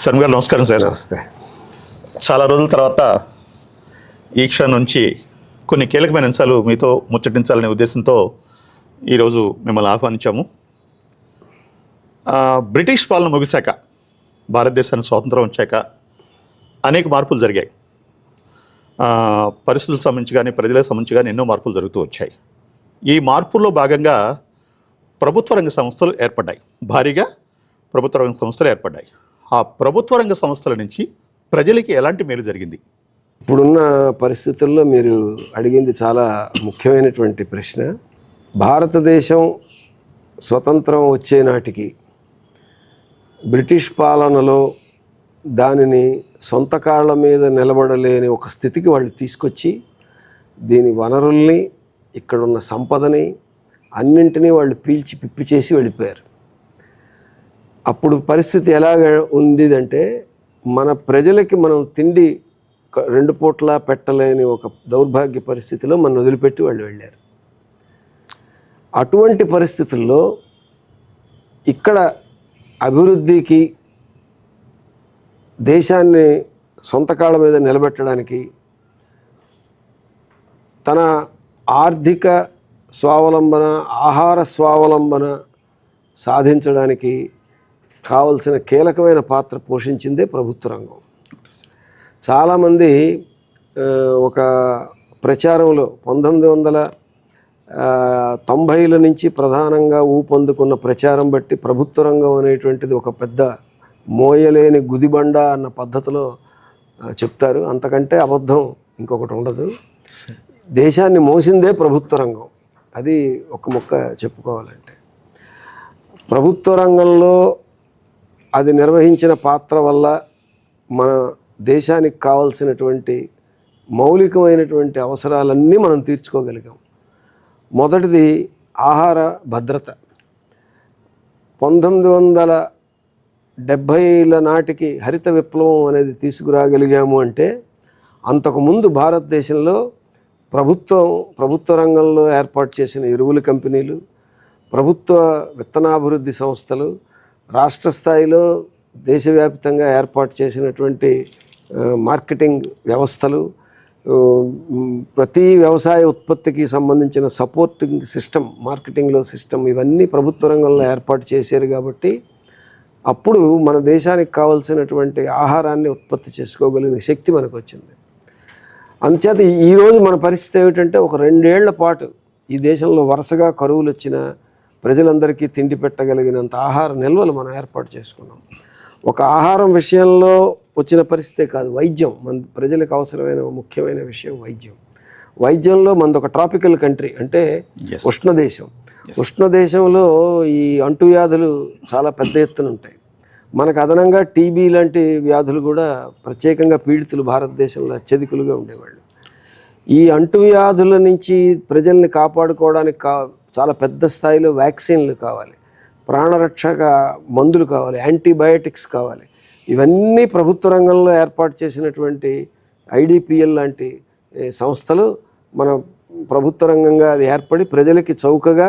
శర్మ గారు నమస్కారం సార్. నమస్తే. చాలా రోజుల తర్వాత ఈ క్షణం నుంచి కొన్ని కీలకమైన అంశాలు మీతో ముచ్చటించాలనే ఉద్దేశంతో ఈరోజు మిమ్మల్ని ఆహ్వానించాము. బ్రిటిష్ పాలన ముగిశాక భారతదేశానికి స్వాతంత్రం వచ్చాక అనేక మార్పులు జరిగాయి. పరిస్థితులకు సంబంధించి కానీ ప్రజలకు సంబంధించి కానీ ఎన్నో మార్పులు జరుగుతూ వచ్చాయి. ఈ మార్పుల్లో భాగంగా ప్రభుత్వ రంగ సంస్థలు ఏర్పడ్డాయి. భారీగా ప్రభుత్వ రంగ సంస్థలు ఏర్పడ్డాయి. ఆ ప్రభుత్వ రంగ సంస్థల నుంచి ప్రజలకి ఎలాంటి మేలు జరిగింది? ఇప్పుడున్న పరిస్థితుల్లో మీరు అడిగింది చాలా ముఖ్యమైనటువంటి ప్రశ్న. భారతదేశం స్వతంత్రం వచ్చే నాటికి బ్రిటిష్ పాలనలో దానిని సొంత కాళ్ళ మీద నిలబడలేని ఒక స్థితికి వాళ్ళు తీసుకొచ్చి దీని వనరుల్ని ఇక్కడున్న సంపదని అన్నింటినీ వాళ్ళు పీల్చి పిప్పి చేసి వెళ్ళిపోయారు. అప్పుడు పరిస్థితి ఎలాగ ఉండేదంటే మన ప్రజలకి మనం తిండి రెండు పూట్ల పెట్టలేని ఒక దౌర్భాగ్య పరిస్థితిలో మనం వదిలిపెట్టి వాళ్ళు వెళ్ళారు. అటువంటి పరిస్థితుల్లో ఇక్కడ అభివృద్ధికి దేశాన్ని సొంత కాళ్ళ మీద నిలబెట్టడానికి తన ఆర్థిక స్వావలంబన ఆహార స్వావలంబన సాధించడానికి కావలసిన కీలకమైన పాత్ర పోషించిందే ప్రభుత్వ రంగం. చాలామంది ఒక ప్రచారంలో పంతొమ్మిది వందల తొంభైల నుంచి ప్రధానంగా ఊపందుకున్న ప్రచారం బట్టి ప్రభుత్వ రంగం అనేటువంటిది ఒక పెద్ద మోయలేని గుదిబండ అన్న పద్ధతిలో చెప్తారు. అంతకంటే అబద్ధం ఇంకొకటి ఉండదు. దేశాన్ని మోసిందే ప్రభుత్వ రంగం. అది ఒక మొక్క చెప్పుకోవాలంటే. ప్రభుత్వ రంగంలో అది నిర్వహించిన పాత్ర వల్ల మన దేశానికి కావలసినటువంటి మౌలికమైనటువంటి అవసరాలన్నీ మనం తీర్చుకోగలిగాం. మొదటిది ఆహార భద్రత. పంతొమ్మిది వందల డెబ్భైల నాటికి హరిత విప్లవం అనేది తీసుకురాగలిగాము అంటే అంతకుముందు భారతదేశంలో ప్రభుత్వం ప్రభుత్వ రంగంలో ఏర్పాటు చేసిన ఎరువుల కంపెనీలు ప్రభుత్వ విత్తనాభివృద్ధి సంస్థలు రాష్ట్ర స్థాయిలో దేశవ్యాప్తంగా ఏర్పాటు చేసినటువంటి మార్కెటింగ్ వ్యవస్థలు ప్రతి వ్యవసాయ ఉత్పత్తికి సంబంధించిన సపోర్టింగ్ సిస్టమ్ మార్కెటింగ్లో సిస్టమ్ ఇవన్నీ ప్రభుత్వ రంగంలో ఏర్పాటు చేశారు కాబట్టి అప్పుడు మన దేశానికి కావలసినటువంటి ఆహారాన్ని ఉత్పత్తి చేసుకోగలిగిన శక్తి మనకు వచ్చింది అందుచేత ఈరోజు మన పరిస్థితి ఏమిటంటే ఒక రెండేళ్ళ పాటు ఈ దేశంలో వరుసగా కరువులు వచ్చిన ప్రజలందరికీ తిండి పెట్టగలిగినంత ఆహార నిల్వలు మనం ఏర్పాటు చేసుకున్నాం. ఒక ఆహారం విషయంలో వచ్చిన పరిస్థితే కాదు వైద్యం. మన ప్రజలకు అవసరమైన ముఖ్యమైన విషయం వైద్యం. వైద్యంలో మనది ఒక ట్రాపికల్ కంట్రీ అంటే. ఉష్ణ దేశం. ఉష్ణ దేశంలో ఈ అంటువ్యాధులు చాలా పెద్ద ఎత్తున ఉంటాయి. మనకు అదనంగా టీబీ లాంటి వ్యాధులు కూడా ప్రత్యేకంగా పీడితులు భారతదేశంలో అత్యధికులుగా ఉండేవాళ్ళు. ఈ అంటువ్యాధుల నుంచి ప్రజల్ని కాపాడుకోవడానికి కా చాలా పెద్ద స్థాయిలో వ్యాక్సిన్లు కావాలి. ప్రాణరక్షక మందులు కావాలి యాంటీబయాటిక్స్ కావాలి. ఇవన్నీ ప్రభుత్వ రంగంలో ఏర్పాటు చేసినటువంటి ఐడిపిఎల్ లాంటి సంస్థలు మన ప్రభుత్వ రంగంగా అది ఏర్పడి ప్రజలకి చౌకగా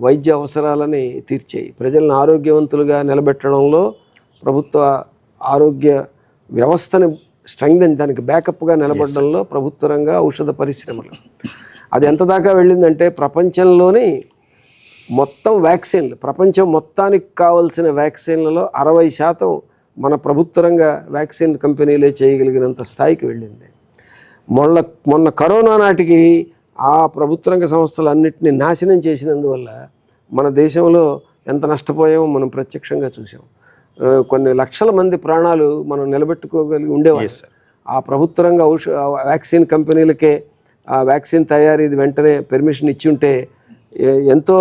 వైద్య అవసరాలని తీర్చాయి. ప్రజలను ఆరోగ్యవంతులుగా నిలబెట్టడంలో ప్రభుత్వ ఆరోగ్య వ్యవస్థని స్ట్రెంగ్తన్ దానికి బ్యాకప్గా నిలబడడంలో ప్రభుత్వ రంగ ఔషధ పరిశ్రమలు. అది ఎంత దాకా వెళ్ళిందంటే ప్రపంచంలోని మొత్తం వ్యాక్సిన్లు ప్రపంచం మొత్తానికి కావాల్సిన వ్యాక్సిన్లలో అరవై శాతం మన ప్రభుత్వ రంగ వ్యాక్సిన్ కంపెనీలే చేయగలిగినంత స్థాయికి వెళ్ళింది. మొన్న మొన్న కరోనా నాటికి ఆ ప్రభుత్వ రంగ సంస్థలన్నింటినీ నాశనం చేసినందువల్ల మన దేశంలో ఎంత నష్టపోయామో మనం ప్రత్యక్షంగా చూసాం కొన్ని లక్షల మంది ప్రాణాలు మనం నిలబెట్టుకోగలిగి ఉండేవాళ్ళు. ఆ ప్రభుత్వ రంగ ఔష వ్యాక్సిన్ కంపెనీలకే ఆ వ్యాక్సిన్ తయారీది వెంటనే పెర్మిషన్ ఇచ్చి ఉంటే ఎంతో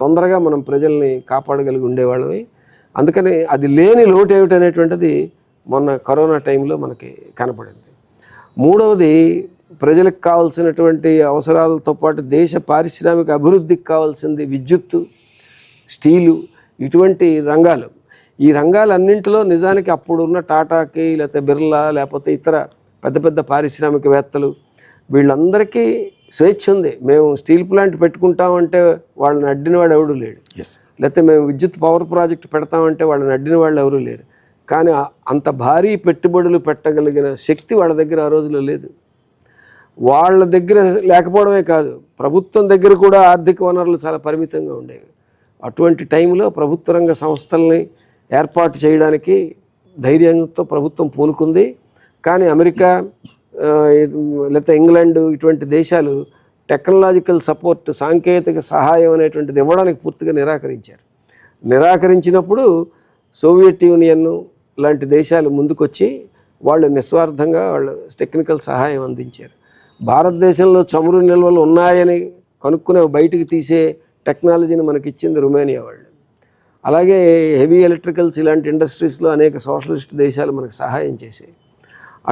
తొందరగా మనం ప్రజల్ని కాపాడగలిగి ఉండేవాళ్ళమి. అందుకని అది లేని లోటు ఏమిటనేటువంటిది మొన్న కరోనా టైంలో మనకి కనపడింది. మూడవది ప్రజలకు కావాల్సినటువంటి అవసరాలతో పాటు దేశ పారిశ్రామిక అభివృద్ధికి కావాల్సింది విద్యుత్తు స్టీలు ఇటువంటి రంగాలు. ఈ రంగాలన్నింటిలో నిజానికి అప్పుడున్న టాటాకి లేకపోతే బిర్లా లేకపోతే ఇతర పెద్ద పెద్ద పారిశ్రామికవేత్తలు వీళ్ళందరికీ స్వేచ్ఛ ఉంది. మేము స్టీల్ ప్లాంట్ పెట్టుకుంటామంటే వాళ్ళని అడ్డినవాడు ఎవడు లేడు ఎస్ లేకపోతే మేము విద్యుత్ పవర్ ప్రాజెక్ట్ పెడతామంటే వాళ్ళని అడ్డిన వాళ్ళు ఎవరూ లేరు. కానీ అంత భారీ పెట్టుబడులు పెట్టగలిగిన శక్తి వాళ్ళ దగ్గర ఆ రోజుల్లో లేదు. వాళ్ళ దగ్గర లేకపోవడమే కాదు ప్రభుత్వం దగ్గర కూడా ఆర్థిక వనరులు చాలా పరిమితంగా ఉండేవి. అటువంటి టైంలో ప్రభుత్వ రంగ సంస్థల్ని ఏర్పాటు చేయడానికి ధైర్యంతో ప్రభుత్వం పూనుకుంది. కానీ అమెరికా లేకపోతే ఇంగ్లాండ్ ఇటువంటి దేశాలు టెక్నాలజికల్ సపోర్ట్ సాంకేతిక సహాయం అనేటువంటిది ఇవ్వడానికి పూర్తిగా నిరాకరించారు. నిరాకరించినప్పుడు సోవియట్ యూనియన్ లాంటి దేశాలు ముందుకొచ్చి వాళ్ళు నిస్వార్థంగా వాళ్ళు టెక్నికల్ సహాయం అందించారు. భారతదేశంలో చమురు నిల్వలు ఉన్నాయని కనుక్కునే బయటికి తీసే టెక్నాలజీని మనకి ఇచ్చింది రుమేనియా వాళ్ళు. అలాగే హెవీ ఎలక్ట్రికల్స్ ఇలాంటి ఇండస్ట్రీస్లో అనేక సోషలిస్ట్ దేశాలు మనకు సహాయం చేసాయి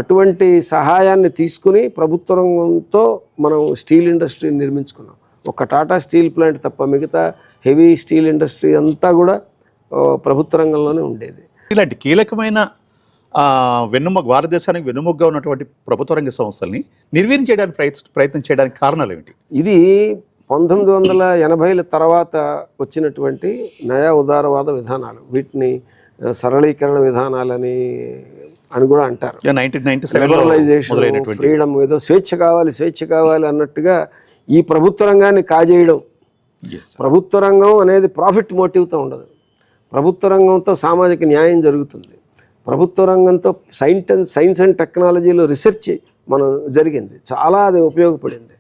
అటువంటి సహాయాన్ని తీసుకుని ప్రభుత్వ రంగంతో మనం స్టీల్ ఇండస్ట్రీని నిర్మించుకున్నాం. ఒక టాటా స్టీల్ ప్లాంట్ తప్ప మిగతా హెవీ స్టీల్ ఇండస్ట్రీ అంతా కూడా ప్రభుత్వ రంగంలోనే ఉండేది. ఇలాంటి కీలకమైన వెన్నుముక భారతదేశానికి వెన్నుముగ్గా ఉన్నటువంటి ప్రభుత్వ రంగ సంస్థల్ని నిర్వీర్యం చేయడానికి ప్రయత్ ప్రయత్నం చేయడానికి కారణాలు ఏమిటి ఇది పంతొమ్మిది వందల ఎనభైల తర్వాత వచ్చినటువంటి నయా ఉదారవాద విధానాలు. వీటిని సరళీకరణ విధానాలని అని కూడా అంటారు. లిబరలైజేషన్ ఫ్రీడమ్ ఏదో స్వేచ్ఛ కావాలి స్వేచ్ఛ కావాలి అన్నట్టుగా ఈ ప్రభుత్వ రంగాన్ని కాజేయడం. ప్రభుత్వ రంగం అనేది ప్రాఫిట్ మోటివ్తో ఉండదు. ప్రభుత్వ రంగంతో సామాజిక న్యాయం జరుగుతుంది. ప్రభుత్వ రంగంతో సైంట్ సైన్స్ అండ్ టెక్నాలజీలో రీసెర్చ్ మనం జరిగింది. చాలా అది ఉపయోగపడింది.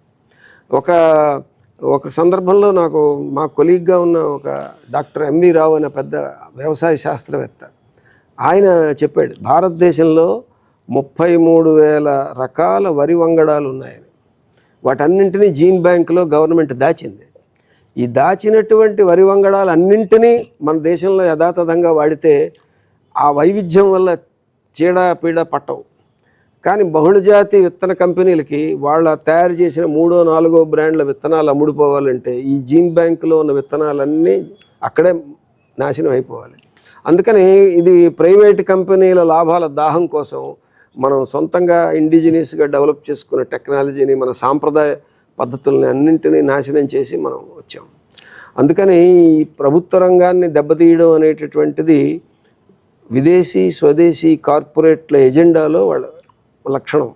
ఒక ఒక సందర్భంలో నాకు మా కొలీగ్గా ఉన్న ఒక డాక్టర్ ఎంవి రావు అనే పెద్ద వ్యవసాయ శాస్త్రవేత్త ఆయన చెప్పాడు భారతదేశంలో ముప్పై మూడు వేల రకాల వరి వంగడాలు ఉన్నాయని వాటన్నింటినీ జీన్ బ్యాంకులో గవర్నమెంట్ దాచింది. ఈ దాచినటువంటి వరి వంగడాలు అన్నింటినీ మన దేశంలో యథాతథంగా వాడితే ఆ వైవిధ్యం వల్ల చీడ పీడ పట్టవు. కానీ బహుళజాతి విత్తన కంపెనీలకి వాళ్ళ తయారు చేసిన మూడో నాలుగో బ్రాండ్ల విత్తనాలు అమ్ముడుపోవాలంటే ఈ జీన్ బ్యాంకులో ఉన్న విత్తనాలన్నీ అక్కడే నాశనం అయిపోవాలి. అందుకని ఇది ప్రైవేట్ కంపెనీల లాభాల దాహం కోసం మనం సొంతంగా ఇండిజినియస్గా డెవలప్ చేసుకున్న టెక్నాలజీని మన సాంప్రదాయ పద్ధతుల్ని అన్నింటినీ నాశనం చేసి మనం వచ్చాం. అందుకని ఈ ప్రభుత్వ రంగాన్ని దెబ్బతీయడం అనేటటువంటిది విదేశీ స్వదేశీ కార్పొరేట్ల ఎజెండాలో వాళ్ళ లక్షణం.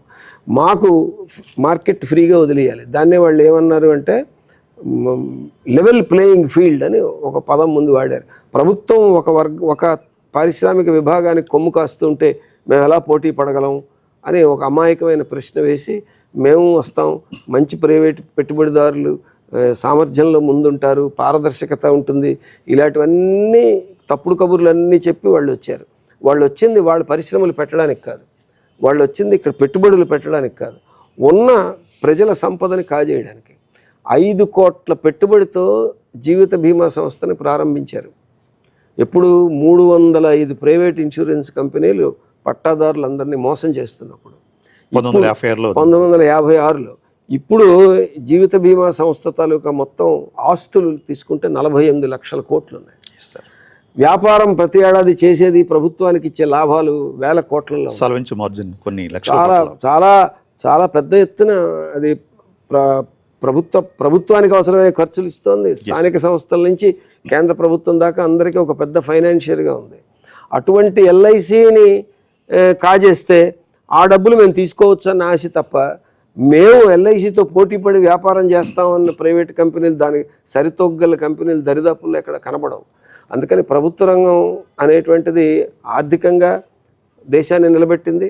మాకు మార్కెట్ ఫ్రీగా వదిలేయాలి. దాన్నే వాళ్ళు ఏమన్నారు అంటే లెవెల్ ప్లేయింగ్ ఫీల్డ్ అని ఒక పదం ముందు వాడారు. ప్రభుత్వం ఒక వర్గ ఒక పారిశ్రామిక విభాగానికి కొమ్ము కాస్తుంటే మేము ఎలా పోటీ పడగలం అని ఒక అమాయకమైన ప్రశ్న వేసి మేము వస్తాం మంచి ప్రైవేట్ పెట్టుబడిదారులు సామర్థ్యంలో ముందుంటారు పారదర్శకత ఉంటుంది ఇలాంటివన్నీ తప్పుడు కబుర్లన్నీ చెప్పి వాళ్ళు వచ్చారు. వాళ్ళు వచ్చింది వాళ్ళ పరిశ్రమలు పెట్టడానికి కాదు. వాళ్ళు వచ్చింది ఇక్కడ పెట్టుబడులు పెట్టడానికి కాదు. ఉన్న ప్రజల సంపదని కాజేయడానికి. ఐదు కోట్ల పెట్టుబడితో జీవిత బీమా సంస్థని ప్రారంభించారు. ఎప్పుడు మూడు వందల ఐదు ప్రైవేట్ ఇన్సూరెన్స్ కంపెనీలు పట్టాదారులందరినీ మోసం చేస్తున్నప్పుడు. పంతొమ్మిది వందల యాభై ఆరులో పంతొమ్మిది వందల యాభై ఆరులో. ఇప్పుడు జీవిత బీమా సంస్థ తాలూకా మొత్తం ఆస్తులు తీసుకుంటే నలభై ఎనిమిది లక్షల కోట్లు ఉన్నాయి. వ్యాపారం ప్రతి ఏడాది చేసేది ప్రభుత్వానికి ఇచ్చే లాభాలు వేల కోట్లలో మార్జిన్ కొన్ని చాలా చాలా చాలా పెద్ద ఎత్తున అది ప్రభుత్వ ప్రభుత్వానికి అవసరమైన ఖర్చులు ఇస్తోంది. స్థానిక సంస్థల నుంచి కేంద్ర ప్రభుత్వం దాకా అందరికీ ఒక పెద్ద ఫైనాన్షియర్గా ఉంది. అటువంటి ఎల్ఐసిని కాజేస్తే ఆ డబ్బులు మేము తీసుకోవచ్చు అన్న ఆశ తప్ప మేము ఎల్ఐసితో పోటీపడి వ్యాపారం చేస్తామన్న ప్రైవేట్ కంపెనీలు దానికి సరితొగ్గల కంపెనీలు దరిదాపుల్లో ఎక్కడ కనబడవు. అందుకని ప్రభుత్వ రంగం అనేటువంటిది ఆర్థికంగా దేశాన్ని నిలబెట్టింది.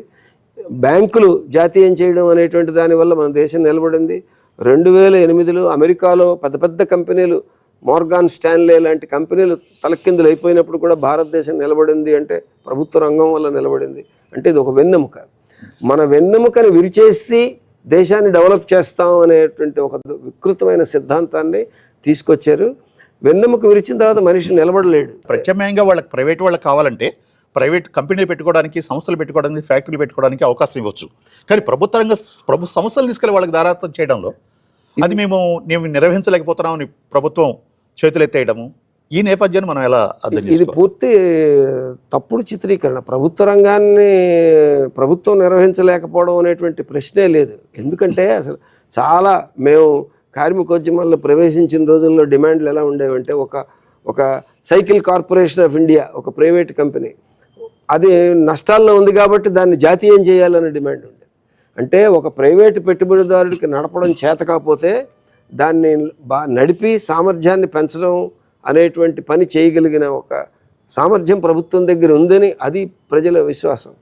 బ్యాంకులు జాతీయం చేయడం అనేటువంటి దానివల్ల మన దేశం నిలబడింది. రెండు వేల ఎనిమిదిలో అమెరికాలో పెద్ద పెద్ద కంపెనీలు మోర్గాన్ స్టాన్లే లాంటి కంపెనీలు తలకిందులు అయిపోయినప్పుడు కూడా భారతదేశం నిలబడింది అంటే ప్రభుత్వ రంగం వల్ల నిలబడింది. అంటే ఇది ఒక వెన్నెముక. మన వెన్నెముకని విరిచేసి దేశాన్ని డెవలప్ చేస్తాం అనేటువంటి ఒక వికృతమైన సిద్ధాంతాన్ని తీసుకొచ్చారు. వెన్నెముక విరిచిన తర్వాత మనిషి నిలబడలేడు. ప్రత్యామ్నాయంగా వాళ్ళకి ప్రైవేట్ వాళ్ళకి కావాలంటే ప్రైవేట్ కంపెనీలు పెట్టుకోవడానికి సంస్థలు పెట్టుకోవడానికి ఫ్యాక్టరీలు పెట్టుకోవడానికి అవకాశం ఇవ్వచ్చు. కానీ ప్రభుత్వ రంగ ప్రభు సంస్థలు తీసుకెళ్ళి వాళ్ళకి దారాత్వం చేయడంలో అది మేము మేము నిర్వహించలేకపోతున్నామని ప్రభుత్వం చేతులెత్తేయడము. ఈ నేపథ్యాన్ని మనం ఎలా అర్థం ఇది పూర్తి తప్పుడు చిత్రీకరణ. ప్రభుత్వ రంగాన్ని ప్రభుత్వం నిర్వహించలేకపోవడం అనేటువంటి ప్రశ్నే లేదు. ఎందుకంటే అసలు చాలా మేము కార్మికోద్యమంలో ప్రవేశించిన రోజుల్లో డిమాండ్లు ఎలా ఉండేవంటే ఒక ఒక సైకిల్ కార్పొరేషన్ ఆఫ్ ఇండియా ఒక ప్రైవేట్ కంపెనీ. అది నష్టాల్లో ఉంది కాబట్టి దాన్ని జాతీయం చేయాలనే డిమాండ్ ఉంది అంటే ఒక ప్రైవేటు పెట్టుబడిదారుడికి నడపడం చేత కాకపోతే దాన్ని బా నడిపి సామర్థ్యాన్ని పెంచడం అనేటువంటి పని చేయగలిగిన ఒక సామర్థ్యం ప్రభుత్వం దగ్గర ఉందని అది ప్రజల విశ్వాసం.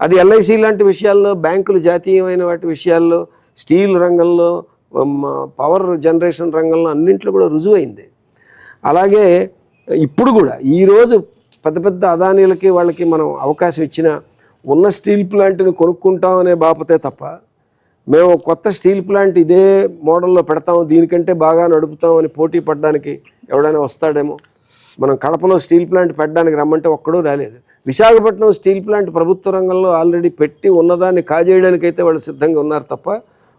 అది ఎల్ఐసి లాంటి విషయాల్లో బ్యాంకులు జాతీయమైన వాటి విషయాల్లో స్టీల్ రంగంలో పవర్ జనరేషన్ రంగంలో అన్నింట్లో కూడా రుజువైంది. అలాగే ఇప్పుడు కూడా ఈరోజు పెద్ద పెద్ద అదానీలకి వాళ్ళకి మనం అవకాశం ఇచ్చిన ఉన్న స్టీల్ ప్లాంట్ని కొనుక్కుంటాం అనే బాపతే తప్ప మేము కొత్త స్టీల్ ప్లాంట్ ఇదే మోడల్లో పెడతాం దీనికంటే బాగా నడుపుతాం అని పోటీ పడడానికి ఎవడైనా వస్తాడేమో. మనం కడపలో స్టీల్ ప్లాంట్ పెట్టడానికి రమ్మంటే ఒక్కడూ రాలేదు. విశాఖపట్నం స్టీల్ ప్లాంట్ ప్రభుత్వ రంగంలో ఆల్రెడీ పెట్టి ఉన్నదాన్ని కాజేయడానికి అయితే వాళ్ళు సిద్ధంగా ఉన్నారు తప్ప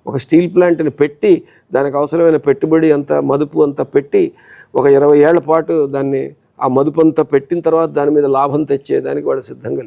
ఒక స్టీల్ ప్లాంట్ని పెట్టి దానికి అవసరమైన పెట్టుబడి అంత మదుపు అంతా పెట్టి ఒక ఇరవై ఏళ్ళ పాటు దాన్ని ఆ మదుపంతా పెట్టిన తర్వాత దాని మీద లాభం తెచ్చేదానికి వాళ్ళు సిద్ధంగా